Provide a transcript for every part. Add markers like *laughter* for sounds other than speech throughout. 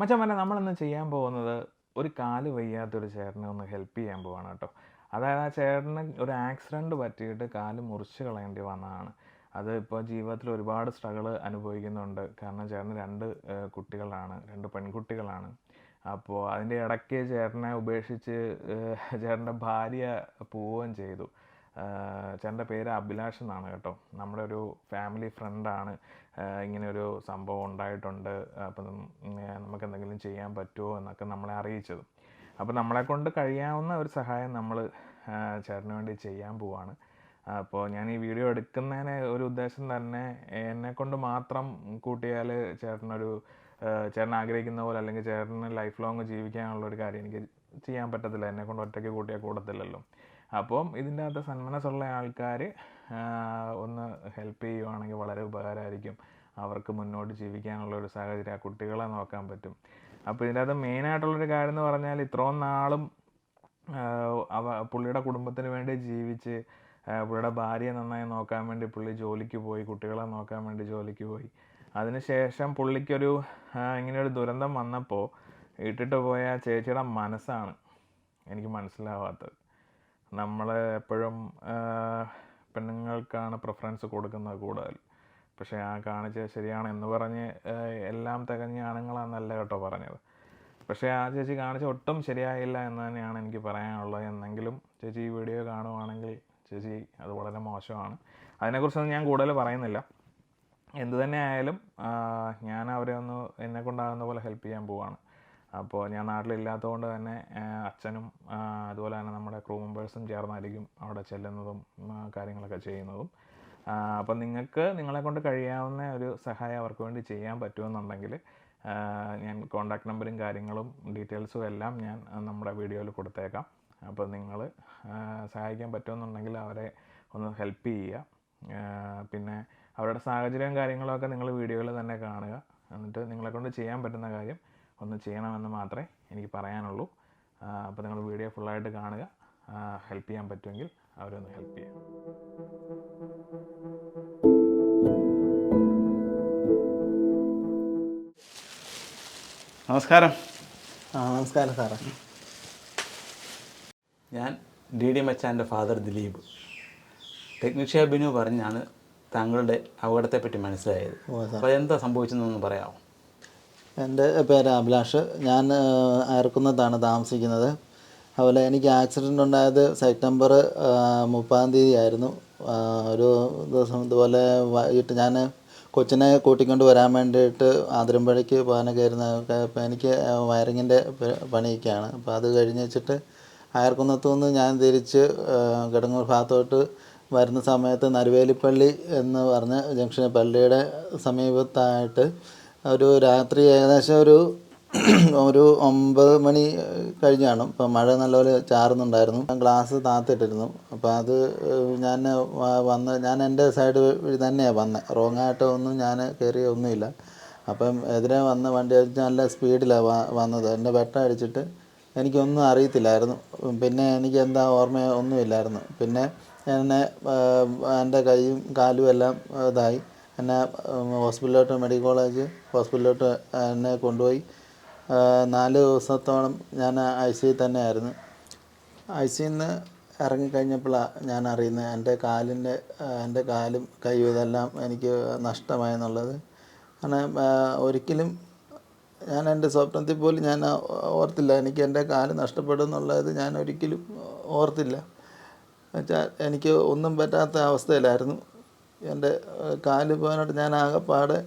മച്ചാൻ നമ്മളിന്ന് ചെയ്യാൻ പോകുന്നത് ഒരു കാൽ വയ്യാത്തൊരു ചേട്ടനെ ഒന്ന് ഹെൽപ്പ് ചെയ്യാൻ പോവാണ് കേട്ടോ. അതായത് ആ ചേട്ടന് ഒരു ആക്സിഡന്റ് പറ്റിയിട്ട് കാൽ മുറിച്ച് കളയേണ്ടി വന്നതാണ്. അത് ഇപ്പോൾ ജീവിതത്തിൽ ഒരുപാട് സ്ട്രഗിൾ അനുഭവിക്കുന്നുണ്ട്. കാരണം ചേട്ടന് രണ്ട് കുട്ടികളാണ് രണ്ട് പെൺകുട്ടികളാണ്. അപ്പോൾ അതിന്റെ ഇടയ്ക്ക് ചേട്ടനെ ഉപേക്ഷിച്ച് ചേട്ടന്റെ ഭാര്യ പോവുകയും ചെയ്തു. ചേട്ടന്റെ പേര് അഭിലാഷ് എന്നാണ് കേട്ടോ. നമ്മുടെ ഒരു ഫാമിലി ഫ്രണ്ടാണ് ഇങ്ങനെ ഒരു സംഭവം ഉണ്ടായിട്ടുണ്ട്. അപ്പം നമുക്ക് എന്തെങ്കിലും ചെയ്യാൻ പറ്റുമോ എന്നൊക്കെ നമ്മളെ അറിയിച്ചത്. അപ്പോൾ നമ്മളെ കൊണ്ട് കഴിയാവുന്ന ഒരു സഹായം നമ്മൾ ചേട്ടന് വേണ്ടി ചെയ്യാൻ പോവാണ്. അപ്പോൾ ഞാൻ ഈ വീഡിയോ എടുക്കുന്നതിന് ഒരു ഉദ്ദേശം തന്നെ എന്നെ കൊണ്ട് മാത്രം കൂട്ടിയാൽ ചേട്ടനൊരു ചേട്ടൻ ആഗ്രഹിക്കുന്ന പോലെ അല്ലെങ്കിൽ ചേട്ടന് ലൈഫ് ലോങ് ജീവിക്കാനുള്ള ഒരു കാര്യം എനിക്ക് ചെയ്യാൻ പറ്റത്തില്ല. എന്നെ കൊണ്ട് ഒറ്റയ്ക്ക് കൂട്ടിയാൽ കൂടത്തില്ലല്ലോ. അപ്പം ഇതിന്റെ അകത്ത് സന്മനസ്സുള്ള ആൾക്കാർ ഒന്ന് ഹെൽപ്പ് ചെയ്യുവാണെങ്കിൽ വളരെ ഉപകാരമായിരിക്കും. അവർക്ക് മുന്നോട്ട് ജീവിക്കാനുള്ള ഒരു സാഹചര്യം ആ കുട്ടികളെ നോക്കാൻ പറ്റും. അപ്പോൾ ഇതിന്റെ അകത്ത് മെയിനായിട്ടുള്ളൊരു കാര്യം എന്ന് പറഞ്ഞാൽ ഇത്രയും നാളും അവ പുള്ളിയുടെ കുടുംബത്തിന് വേണ്ടി ജീവിച്ച് പുള്ളിയുടെ ഭാര്യയെ നന്നായി നോക്കാൻ വേണ്ടി പുള്ളി ജോലിക്ക് പോയി കുട്ടികളെ നോക്കാൻ വേണ്ടി ജോലിക്ക് പോയി. അതിനുശേഷം പുള്ളിക്കൊരു ഇങ്ങനെയൊരു ദുരന്തം വന്നപ്പോൾ ഇട്ടിട്ട് പോയ ചേച്ചിയുടെ മനസ്സാണ് എനിക്ക് മനസ്സിലാവാത്തത്. നമ്മൾ എപ്പോഴും പെണ്ണുങ്ങൾക്കാണ് പ്രിഫറൻസ് കൊടുക്കുന്നത് കൂടുതൽ. പക്ഷേ ആ കാണിച്ച ശരിയാണ് എന്ന് പറഞ്ഞ് എല്ലാം തികഞ്ഞ ആണുങ്ങളാണെന്നല്ല കേട്ടോ പറഞ്ഞത്. പക്ഷേ ആ ചേച്ചി കാണിച്ച ഒട്ടും ശരിയായില്ല എന്ന് തന്നെയാണ് എനിക്ക് പറയാനുള്ളത്. എന്നെങ്കിലും ചേച്ചി ഈ വീഡിയോ കാണുവാണെങ്കിൽ ചേച്ചി അത് വളരെ മോശമാണ്. അതിനെക്കുറിച്ചൊന്നും ഞാൻ കൂടുതൽ പറയുന്നില്ല. എന്തു തന്നെ ആയാലും ഞാൻ അവരെ ഒന്ന് എന്നെ കൊണ്ടാകുന്ന പോലെ ഹെൽപ്പ് ചെയ്യാൻ പോവാണ്. അപ്പോൾ ഞാൻ നാട്ടിലില്ലാത്തതുകൊണ്ട് തന്നെ അച്ഛനും അതുപോലെ തന്നെ നമ്മുടെ ക്രൂ മെമ്പേഴ്സും ചേർന്നായിരിക്കും അവിടെ ചെല്ലുന്നതും കാര്യങ്ങളൊക്കെ ചെയ്യുന്നതും. അപ്പം നിങ്ങൾക്ക് നിങ്ങളെ കൊണ്ട് കഴിയാവുന്ന ഒരു സഹായം അവർക്ക് വേണ്ടി ചെയ്യാൻ പറ്റുമെന്നുണ്ടെങ്കിൽ ഞാൻ കോൺടാക്ട് നമ്പറും കാര്യങ്ങളും ഡീറ്റെയിൽസും എല്ലാം ഞാൻ നമ്മുടെ വീഡിയോയിൽ കൊടുത്തേക്കാം. അപ്പോൾ നിങ്ങൾ സഹായിക്കാൻ പറ്റുമെന്നുണ്ടെങ്കിൽ അവരെ ഒന്ന് ഹെൽപ്പ് ചെയ്യുക. പിന്നെ അവരുടെ സാഹചര്യവും കാര്യങ്ങളൊക്കെ നിങ്ങൾ വീഡിയോയിൽ തന്നെ കാണുക. എന്നിട്ട് നിങ്ങളെ കൊണ്ട് ചെയ്യാൻ പറ്റുന്ന കാര്യം ഒന്ന് ചെയ്യണമെന്ന് മാത്രമേ എനിക്ക് പറയാനുള്ളൂ. അപ്പോൾ നിങ്ങൾ വീഡിയോ ഫുള്ളായിട്ട് കാണുക. ഹെൽപ്പ് ചെയ്യാൻ പറ്റുമെങ്കിൽ അവരൊന്ന് ഹെൽപ്പ് ചെയ്യാം നമസ്കാരം. ആ നമസ്കാരം സാറേ. ഞാൻ ഡി ഡി മച്ചാന്റെ ഫാദർ ദിലീപ്. ടെക്നീഷ്യ ബിനു പറഞ്ഞാണ് താങ്കളുടെ അപകടത്തെപ്പറ്റി മനസ്സിലായത്. അപ്പോൾ എന്താ സംഭവിച്ചതെന്നൊന്ന് പറയാമോ? എന്റെ പേര് അഭിലാഷ്. ഞാൻ അയർക്കുന്നത്താണ് താമസിക്കുന്നത്. അതുപോലെ എനിക്ക് ആക്സിഡന്റ് ഉണ്ടായത് സെപ്റ്റംബർ മുപ്പതാം തീയതി ആയിരുന്നു ഒരു ദിവസം ഇതുപോലെ വൈകിട്ട് ഞാൻ കൊച്ചിനെ കൂട്ടിക്കൊണ്ട് വരാൻ വേണ്ടിയിട്ട് ആതിരമ്പഴയ്ക്ക് പോകാനൊക്കെ ആയിരുന്നു അപ്പോൾ എനിക്ക് വയറിങ്ങിന്റെ പണിയൊക്കെയാണ്. അപ്പോൾ അത് കഴിഞ്ഞ് വെച്ചിട്ട് അയർക്കുന്നത്തു നിന്ന് ഞാൻ തിരിച്ച് കിടങ്ങൂർ ഭാഗത്തോട്ട് വരുന്ന സമയത്ത് നരുവേലിപ്പള്ളി എന്ന് പറഞ്ഞ ജംഗ്ഷൻ പള്ളിയുടെ സമീപത്തായിട്ട് ഒരു രാത്രി ഏകദേശം ഒരു *clears throat* ഒരു ഒമ്പത് മണി കഴിഞ്ഞാണ്. കാണും ഇപ്പം മഴ നല്ലപോലെ ചാറുന്നുണ്ടായിരുന്നു. ഗ്ലാസ് താത്തിട്ടിരുന്നു. അപ്പോൾ അത് ഞാൻ വന്ന് ഞാൻ എന്റെ സൈഡ് വഴി തന്നെയാണ് വന്നത് റോങ് ആയിട്ട് ഒന്നും ഞാൻ കയറിയ ഒന്നുമില്ല. അപ്പം എതിരെ വന്ന വണ്ടി അടിച്ച് നല്ല സ്പീഡിലാണ് വന്നത്. എന്റെ വെട്ടം അടിച്ചിട്ട് എനിക്കൊന്നും അറിയത്തില്ലായിരുന്നു. പിന്നെ എനിക്ക് എന്താ ഓർമ്മ ഒന്നുമില്ലായിരുന്നു. പിന്നെ എന്നെ എന്റെ കൈയും കാലും എല്ലാം ഇതായി. എന്നെ ഹോസ്പിറ്റലിലോട്ട് മെഡിക്കൽ കോളേജ് ഹോസ്പിറ്റലിലോട്ട് എന്നെ കൊണ്ടുപോയി. നാല് ദിവസത്തോളം ഞാൻ ഐ സി തന്നെയായിരുന്നു. ഐ സിന്ന് ഇറങ്ങിക്കഴിഞ്ഞപ്പോഴാണ് ഞാൻ അറിയുന്നത് എന്റെ കാലിന്റെ എന്റെ കാലും കൈയും ഇതെല്ലാം എനിക്ക് നഷ്ടമായെന്നുള്ളത്. കാരണം ഒരിക്കലും ഞാൻ എന്റെ സ്വപ്നത്തിൽ പോലും ഞാൻ ഓർത്തില്ല. എനിക്ക് എന്റെ കാൽ നഷ്ടപ്പെടും എന്നുള്ളത് ഞാൻ ഒരിക്കലും ഓർത്തില്ല. എന്നുവെച്ചാൽ എനിക്ക് ഒന്നും പറ്റാത്ത അവസ്ഥയിലായിരുന്നു. എന്റെ കാൽ പോകാനായിട്ട് ഞാൻ ആകെപ്പാടെ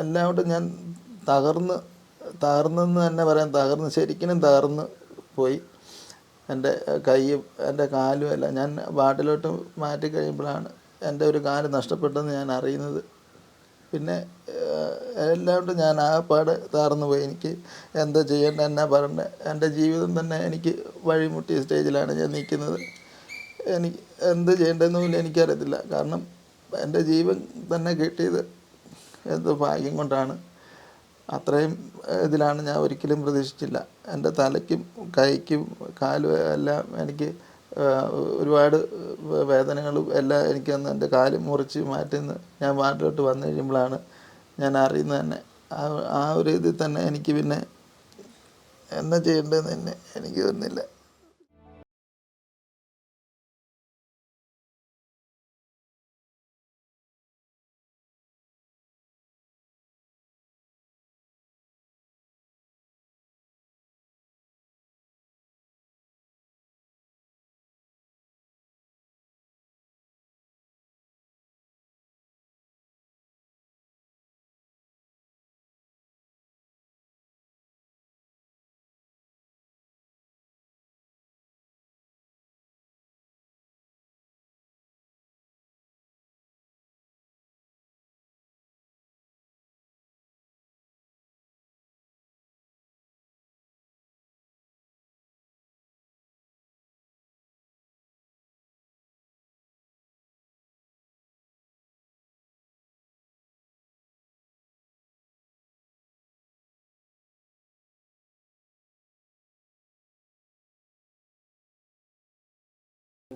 എല്ലാം കൊണ്ടും ഞാൻ തകർന്ന് തകർന്നെന്ന് തന്നെ പറയാം. തകർന്ന് ശരിക്കും തകർന്ന് പോയി. എന്റെ കൈയും എന്റെ കാലും എല്ലാം ഞാൻ വാട്ടിലോട്ട് മാറ്റി കഴിയുമ്പോഴാണ് എന്റെ ഒരു കാൽ നഷ്ടപ്പെട്ടെന്ന് ഞാൻ അറിയുന്നത്. പിന്നെ എല്ലാം കൊണ്ടും ഞാൻ ആകെപ്പാട് തകർന്നു പോയി. എനിക്ക് എന്താ ചെയ്യേണ്ട എന്നാ പറയണ്ടേ. എന്റെ ജീവിതം തന്നെ എനിക്ക് വഴിമുട്ടിയ സ്റ്റേജിലാണ് ഞാൻ നിൽക്കുന്നത്. എനിക്ക് എന്ത് ചെയ്യേണ്ടതെന്ന് പോലും എനിക്കറിയത്തില്ല. കാരണം എന്റെ ജീവൻ തന്നെ കിട്ടിയത് എന്ത് ഭാഗ്യം കൊണ്ടാണ്. അത്രയും ഇതിലാണ് ഞാൻ ഒരിക്കലും പ്രതീക്ഷിച്ചില്ല. എന്റെ തലയ്ക്കും കൈക്കും കാലും എല്ലാം എനിക്ക് ഒരുപാട് വേദനകളും എല്ലാം എനിക്ക് അന്ന് എന്റെ കാൽ മുറിച്ച് മാറ്റുന്ന ഞാൻ മാറ്റിട്ട് വന്നു കഴിയുമ്പോഴാണ് ഞാൻ അറിയുന്നത് തന്നെ. ആ ഒരു ഇതിൽ തന്നെ എനിക്ക് പിന്നെ എന്താ ചെയ്യേണ്ടതെന്ന് തന്നെ എനിക്ക് തോന്നുന്നില്ല.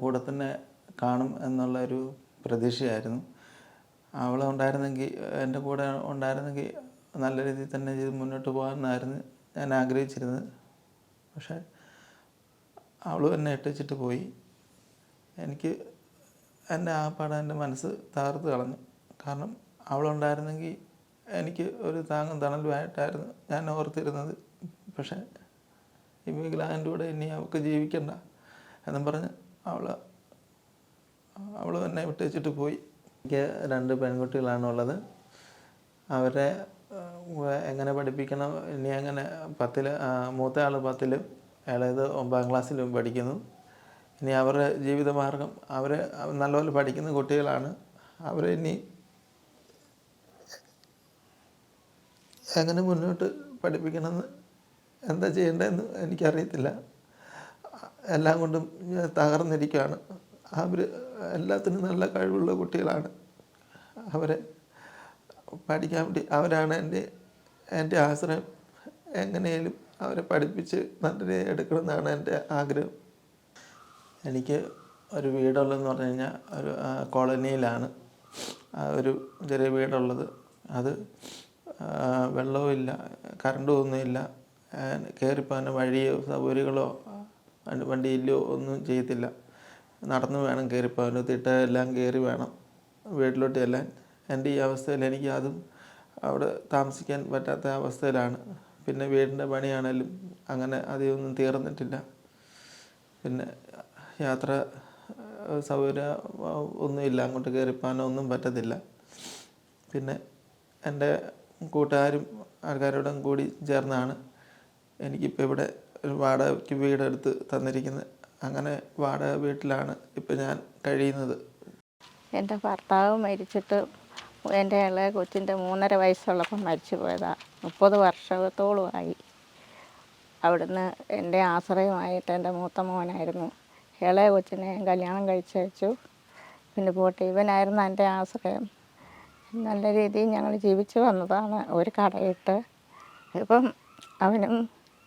കൂടെ തന്നെ കാണും എന്നുള്ള ഒരു പ്രതീക്ഷയായിരുന്നു. അവൾ ഉണ്ടായിരുന്നെങ്കിൽ എന്റെ കൂടെ ഉണ്ടായിരുന്നെങ്കിൽ നല്ല രീതിയിൽ തന്നെ ചെയ്ത് മുന്നോട്ട് പോകാമെന്നായിരുന്നു ഞാൻ ആഗ്രഹിച്ചിരുന്നത്. പക്ഷേ അവൾ എന്നെ എട്ടിച്ചിട്ട് പോയി. എനിക്ക് എന്റെ ആ പാടം എന്റെ മനസ്സ് തകർത്ത് കളഞ്ഞു. കാരണം അവളുണ്ടായിരുന്നെങ്കിൽ എനിക്ക് ഒരു താങ്ങും തണലുമായിട്ടായിരുന്നു ഞാൻ ഓർത്തിരുന്നത്. പക്ഷേ ഈ വികലാന്റെ കൂടെ ഇനി അവൾക്ക് ജീവിക്കണ്ട എന്നും പറഞ്ഞ് അവൾ അവൾ തന്നെ വിട്ടുവെച്ചിട്ട് പോയി. എനിക്ക് രണ്ട് പെൺകുട്ടികളാണ് ഉള്ളത് അവരെ എങ്ങനെ പഠിപ്പിക്കണം? ഇനി അങ്ങനെ പത്തിൽ മൂത്ത ആൾ പത്തിലും ഇളയത് ഒമ്പതാം ക്ലാസ്സിലും പഠിക്കുന്നു. ഇനി അവരുടെ ജീവിതമാർഗം അവർ നല്ലപോലെ പഠിക്കുന്ന കുട്ടികളാണ്. അവർ ഇനി എങ്ങനെ മുന്നോട്ട് പഠിപ്പിക്കണമെന്ന് എന്താ ചെയ്യേണ്ടതെന്ന് എനിക്കറിയത്തില്ല. എല്ലാം കൊണ്ടും തകർന്നിരിക്കുകയാണ്. അവർ എല്ലാത്തിനും നല്ല കഴിവുള്ള കുട്ടികളാണ്. അവരെ പഠിക്കാൻ വേണ്ടി അവരാണ് എന്റെ എന്റെ ആശ്രയം. എങ്ങനെയും അവരെ പഠിപ്പിച്ച് നല്ല എടുക്കണം എടുക്കണമെന്നാണ് എന്റെ ആഗ്രഹം. എനിക്ക് ഒരു വീടുള്ളതെന്ന് പറഞ്ഞു കഴിഞ്ഞാൽ ഒരു കോളനിയിലാണ്. ഒരു ചെറിയ വീടുള്ളത്. അത് ആ, വെള്ളവും ഇല്ല കറണ്ടും ഒന്നുമില്ല കയറിപ്പോകാൻ വഴിയോ സൗകര്യങ്ങളോ വണ്ടി- വണ്ടിയില്ലോ ഒന്നും ചെയ്യത്തില്ല. നടന്നു വേണം കയറിപ്പോകാൻ തിട്ട എല്ലാം കയറി വേണം. വീട്ടിലോട്ട് ചെല്ലാൻ. എന്റെ ഈ അവസ്ഥയിൽ എനിക്ക് അതും അവിടെ താമസിക്കാൻ പറ്റാത്ത അവസ്ഥയിലാണ്. പിന്നെ വീടിന്റെ പണിയാണേലും അങ്ങനെ അധികമൊന്നും തീർന്നിട്ടില്ല. പിന്നെ യാത്ര സൗകര്യം ഒന്നുമില്ല. അങ്ങോട്ട് കയറിപ്പോകാനോ ഒന്നും പറ്റത്തില്ല. പിന്നെ എന്റെ കൂട്ടുകാരും ആൾക്കാരോടും കൂടി ചേർന്നാണ് എനിക്കിപ്പോൾ ഇവിടെ ഒരു വാടകയ്ക്ക് വീടെടുത്ത് തന്നിരിക്കുന്നത് അങ്ങനെ വാടക വീട്ടിലാണ് ഇപ്പം ഞാൻ കഴിയുന്നത്. എന്റെ ഭർത്താവ് മരിച്ചിട്ട് എന്റെ ഇളയ കൊച്ചിന്റെ മൂന്നര വയസ്സുള്ളപ്പം മരിച്ചു പോയതാണ് മുപ്പത് വർഷത്തോളമായി. അവിടുന്ന് എന്റെ ആശ്രയമായിട്ട് എന്റെ മൂത്ത മോനായിരുന്നു. ഇളയ കൊച്ചിനെ കല്യാണം കഴിച്ചയച്ചു പിന്നെ പോട്ടെ ഇവനായിരുന്നു എന്റെ ആശ്രയം. നല്ല രീതിയിൽ ഞങ്ങൾ ജീവിച്ചു വന്നതാണ് ഒരു കടയിട്ട്. ഇപ്പം അവനും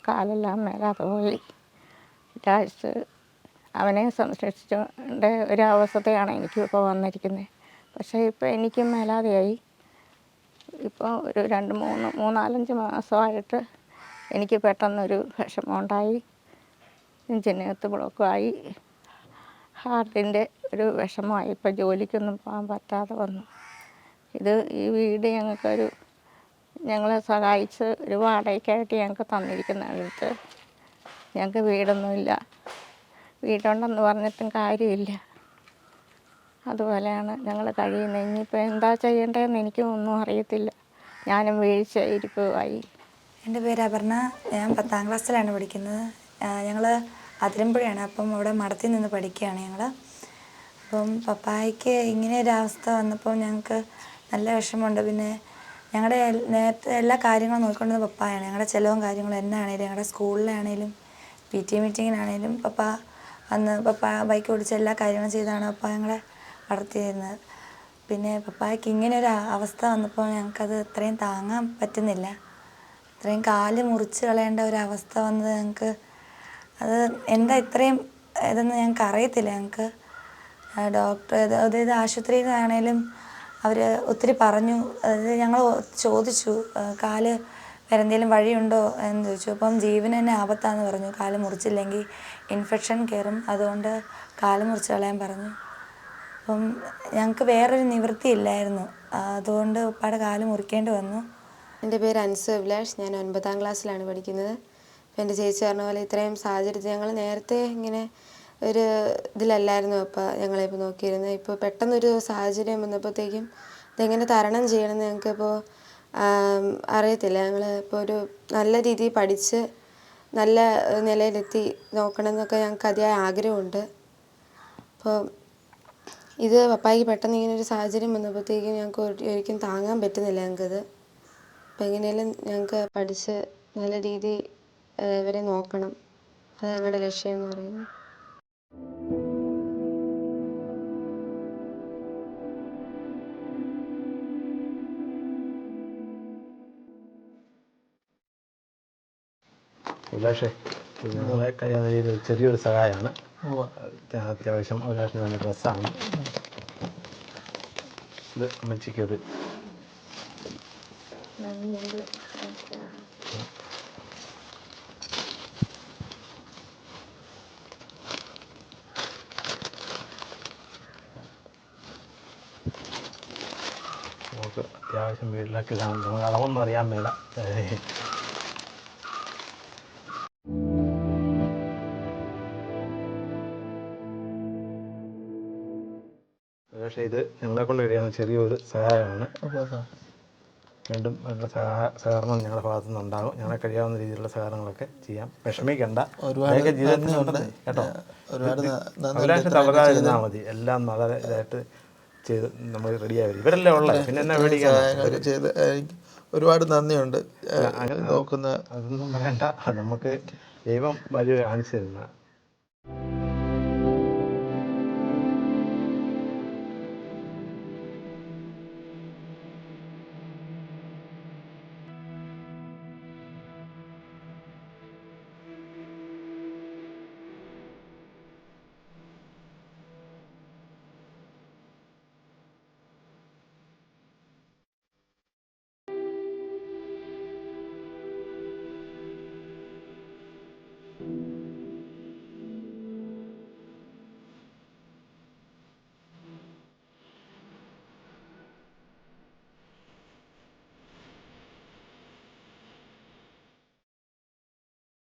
കാലെല്ലാം മേലാതെ പോയി ലാസ്റ്റ് അവനെ സംരക്ഷിച്ചുകൊണ്ട് ഒരു അവസ്ഥയാണ് എനിക്കും ഇപ്പോൾ വന്നിരിക്കുന്നത് പക്ഷേ ഇപ്പോൾ എനിക്കും മേലാതെയായി. ഇപ്പോൾ ഒരു രണ്ട് മൂന്ന് മൂന്നാലഞ്ച് മാസമായിട്ട് എനിക്ക് പെട്ടെന്നൊരു വിഷമം ഉണ്ടായി നെഞ്ചിനകത്ത് ബ്ലോക്കുമായി ഹാർട്ടിന്റെ ഒരു വിഷമമായി. ഇപ്പോൾ ജോലിക്കൊന്നും പോകാൻ പറ്റാതെ വന്നു. ഇത് ഈ വീട് ഞങ്ങൾക്കൊരു ഞങ്ങളെ സഹായിച്ച് ഒരു വാടകയ്ക്കായിട്ട് ഞങ്ങൾക്ക് തന്നിരിക്കുന്ന അടുത്ത് ഞങ്ങൾക്ക് വീടൊന്നുമില്ല. വീടുണ്ടെന്ന് പറഞ്ഞിട്ടും കാര്യമില്ല. അതുപോലെയാണ് ഞങ്ങൾ കഴിയുന്നത്. ഇനിയിപ്പോൾ എന്താ ചെയ്യേണ്ടതെന്ന് എനിക്കും ഒന്നും അറിയത്തില്ല. ഞാനും വീഴ്ച ഇരിപ്പുമായി. എന്റെ പേര് അപർണ. ഞാൻ പത്താം ക്ലാസ്സിലാണ് പഠിക്കുന്നത്. ഞങ്ങൾ അതിരമ്പുഴയാണ്. അപ്പം അവിടെ മഠത്തിൽ നിന്ന് പഠിക്കുകയാണ് ഞങ്ങൾ. അപ്പം പപ്പായ്ക്ക് ഇങ്ങനെ ഒരു അവസ്ഥ വന്നപ്പോൾ ഞങ്ങൾക്ക് നല്ല വിഷമമുണ്ട്. പിന്നെ ഞങ്ങളുടെ നേരത്തെ എല്ലാ കാര്യങ്ങളും നോക്കിക്കൊണ്ടത് പപ്പായാണ്. ഞങ്ങളുടെ ചിലവും കാര്യങ്ങളും എന്നാണേലും ഞങ്ങളുടെ സ്കൂളിലാണേലും പി ടി എ മീറ്റിങ്ങിനാണേലും പപ്പ അന്ന് പപ്പ ബൈക്ക് ഓടിച്ച് എല്ലാ കാര്യങ്ങളും ചെയ്താണ് പപ്പ ഞങ്ങളെ വളർത്തിയിരുന്നത്. പിന്നെ പപ്പായ്ക്ക് ഇങ്ങനെ ഒരു അവസ്ഥ വന്നപ്പോൾ ഞങ്ങൾക്കത് ഇത്രയും താങ്ങാൻ പറ്റുന്നില്ല. ഇത്രയും കാൽ മുറിച്ച് കളയേണ്ട ഒരു അവസ്ഥ വന്നത് ഞങ്ങൾക്ക് അത് എന്താ ഇത്രയും ഇതെന്ന് ഞങ്ങൾക്ക് അറിയത്തില്ല ഞങ്ങൾക്ക് ഡോക്ടർ അതായത് ആശുപത്രിയിലാണേലും അവർ ഒത്തിരി പറഞ്ഞു. അതായത് ഞങ്ങൾ ചോദിച്ചു കാൽ വേറെ എന്തെങ്കിലും വഴിയുണ്ടോ? എന്ന് ചോദിച്ചു. അപ്പം ജീവന് തന്നെ ആപത്താന്ന് പറഞ്ഞു. കാൽ മുറിച്ചില്ലെങ്കിൽ ഇൻഫെക്ഷൻ കയറും. അതുകൊണ്ട് കാൽ മുറിച്ച് കളയാൻ പറഞ്ഞു. അപ്പം ഞങ്ങൾക്ക് വേറൊരു നിവൃത്തി ഇല്ലായിരുന്നു. അതുകൊണ്ട് ഉപ്പാടെ കാൽ മുറിക്കേണ്ടി വന്നു. എന്റെ പേര് അൻസു അഭിലാഷ്. ഞാൻ ഒൻപതാം ക്ലാസ്സിലാണ് പഠിക്കുന്നത്. എന്റെ ചേച്ചി പറഞ്ഞ പോലെ ഇത്രയും സാഹചര്യത്തിൽ ഞങ്ങൾ നേരത്തെ ഇങ്ങനെ ഒരു ഇതിലല്ലായിരുന്നു അപ്പോൾ ഞങ്ങളിപ്പോൾ നോക്കിയിരുന്നത് ഇപ്പോൾ പെട്ടെന്നൊരു സാഹചര്യം വന്നപ്പോഴത്തേക്കും ഇതെങ്ങനെ തരണം ചെയ്യണമെന്ന് ഞങ്ങൾക്കിപ്പോൾ അറിയത്തില്ല. ഞങ്ങൾ ഇപ്പോൾ ഒരു നല്ല രീതിയിൽ പഠിച്ച് നല്ല നിലയിലെത്തി നോക്കണം എന്നൊക്കെ ഞങ്ങൾക്ക് അതിയായ ആഗ്രഹമുണ്ട്. അപ്പോൾ ഇത് പപ്പായ്ക്ക് പെട്ടെന്ന് ഇങ്ങനെ ഒരു സാഹചര്യം വന്നപ്പോഴത്തേക്കും ഞങ്ങൾക്ക് ഒരു- ഒരിക്കലും താങ്ങാൻ പറ്റുന്നില്ല ഞങ്ങൾക്കത് അപ്പം എങ്ങനെയാലും ഞങ്ങൾക്ക് പഠിച്ച് നല്ല രീതിയിൽ ഇവരെ നോക്കണം. അത് ഞങ്ങളുടെ ലക്ഷ്യം എന്ന് പറയുന്നത്. അഭിലാഷേ കഴിയാവുന്ന ചെറിയൊരു സഹായമാണ്. അത്യാവശ്യം അഭിലാഷിന് നല്ല ഡ്രസ്സാണ്. ഇത് അമ്മച്ചിക്ക് ഒരു നമുക്ക് അത്യാവശ്യം വീട്ടിലൊക്കെ നമുക്ക് അളവൊന്നും അറിയാൻ മേല. പക്ഷേ ഇത് ഞങ്ങളെ കൊണ്ട് കഴിയാവുന്ന ചെറിയൊരു സഹായമാണ്. വീണ്ടും സഹായ സഹകരണം ഞങ്ങളുടെ ഭാഗത്തു നിന്നുണ്ടാകും ഞങ്ങളെ കഴിയാവുന്ന രീതിയിലുള്ള സഹകരണങ്ങളൊക്കെ ചെയ്യാം. വിഷമിക്കണ്ട. കേട്ടോ. ഒരുപാട് മതി. എല്ലാം വളരെ ഇതായിട്ട് ചെയ്ത് നമ്മൾ റെഡിയായി വരും ഇവരല്ലേ ഉള്ളത് പിന്നെ എന്നാ പേടിക്കാൻ? ചെയ്ത് ഒരുപാട് നന്ദിയുണ്ട്. അങ്ങനെ നോക്കുന്ന അതൊന്നും വേണ്ട നമുക്ക് ദൈവം വഴി കാണിച്ചു തരുന്ന